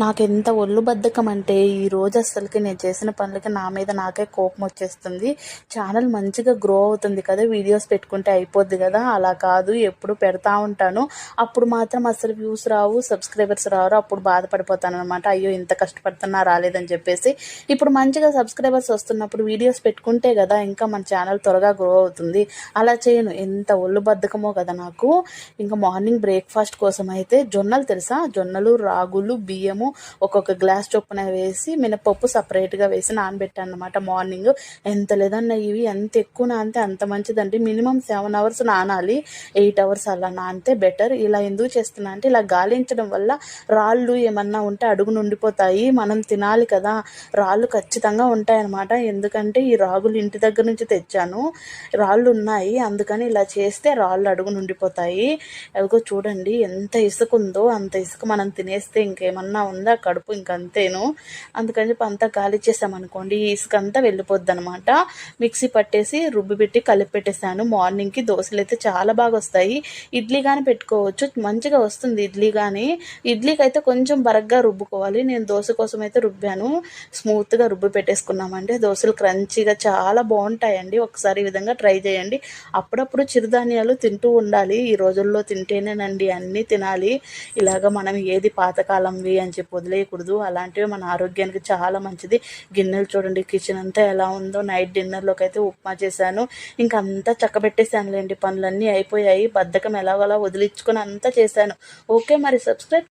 నాకు ఎంత ఒళ్ళు బద్ధకం అంటే ఈ రోజు నేను చేసిన పనులకి నా మీద నాకే కోపం వచ్చేస్తుంది. ఛానల్ మంచిగా గ్రో అవుతుంది కదా వీడియోస్ పెట్టుకుంటే అయిపోద్ది కదా. అలా కాదు ఎప్పుడు పెడతా ఉంటాను. అప్పుడు మాత్రం అసలు వ్యూస్ రావు సబ్స్క్రైబర్స్ రారు. అప్పుడు బాధపడిపోతాను అనమాట అయ్యో ఇంత కష్టపడుతున్నా రాలేదని చెప్పేసి. ఇప్పుడు మంచిగా సబ్స్క్రైబర్స్ వస్తున్నప్పుడు వీడియోస్ పెట్టుకుంటే కదా ఇంకా మన ఛానల్ త్వరగా గ్రో అవుతుంది. అలా చేయను. ఎంత ఒళ్ళు బద్ధకమో కదా నాకు. ఇంకా మార్నింగ్ బ్రేక్ఫాస్ట్ కోసం అయితే జొన్నలు తెలుసా? జొన్నలు రాగులు బియ్యము ఒక్కొక్క గ్లాస్ చొప్పున వేసి మినపప్పు సపరేట్గా వేసి నానబెట్టాను అనమాట మార్నింగ్ ఎంత లేదన్నా ఇవి ఎంత ఎక్కువ నానితే అంత మంచిదండి. మినిమం సెవెన్ అవర్స్ నానాలి. ఎయిట్ అవర్స్ అలా నానితే బెటర్ ఇలా ఎందుకు చేస్తున్నా అంటే ఇలా గాలించడం వల్ల రాళ్ళు ఏమన్నా ఉంటే అడుగును ఉండిపోతాయి మనం తినాలి కదా. రాళ్ళు ఖచ్చితంగా ఉంటాయన్నమాట. ఎందుకంటే ఈ రాగులు ఇంటి దగ్గర నుంచి తెచ్చాను. రాళ్ళు ఉన్నాయి. అందుకని ఇలా చేస్తే రాళ్ళు అడుగు నుండిపోతాయి. అదిగో చూడండి ఎంత ఇసుక ఉందో అంత ఇసుక మనం తినేస్తే ఇంకేమన్నా ఉందా కడుపు ఇంకంతేను. అందుకని చెప్పి అంతా గాలి చేసామనుకోండి ఇసుక అంతా వెళ్ళిపోద్ది అనమాట మిక్సీ పట్టేసి రుబ్బి పెట్టి కలిపి పెట్టేశాను. మార్నింగ్కి దోశలు అయితే చాలా బాగా వస్తాయి. ఇడ్లీ కానీ పెట్టుకోవచ్చు. మంచిగా వస్తుంది ఇడ్లీ కానీ ఇడ్లీకి అయితే కొంచెం బరగ్గా రుబ్బుకోవాలి. నేను దోశ కోసం అయితే రుబ్బాను. స్మూత్గా రుబ్బి పెట్టేసుకున్నామంటే దోశలు క్రంచీగా చాలా బాగుంటాయండి. ఒకసారి ఈ విధంగా ట్రై చేయండి. అప్పుడప్పుడు చిరుధాన్యాలు తింటూ ఉండాలి. ఈ రోజుల్లో తింటేనేనండి అన్నీ తినాలి. ఇలాగ మనం ఏది పాతకాలంవి అని చెప్పి వదిలేయకూడదు. అలాంటివి మన ఆరోగ్యానికి చాలా మంచిది. గిన్నెలు చూడండి కిచెన్ అంతా ఎలా ఉందో. నైట్ డిన్నర్లోకి అయితే ఉప్మా చేశాను. ఇంకా అంతా చక్కబెట్టేశానులేండి పనులన్నీ అయిపోయాయి. బద్ధకం ఎలాగోలా వదిలించుకొని అంతా చేశాను. ఓకే మరి సబ్స్క్రైబ్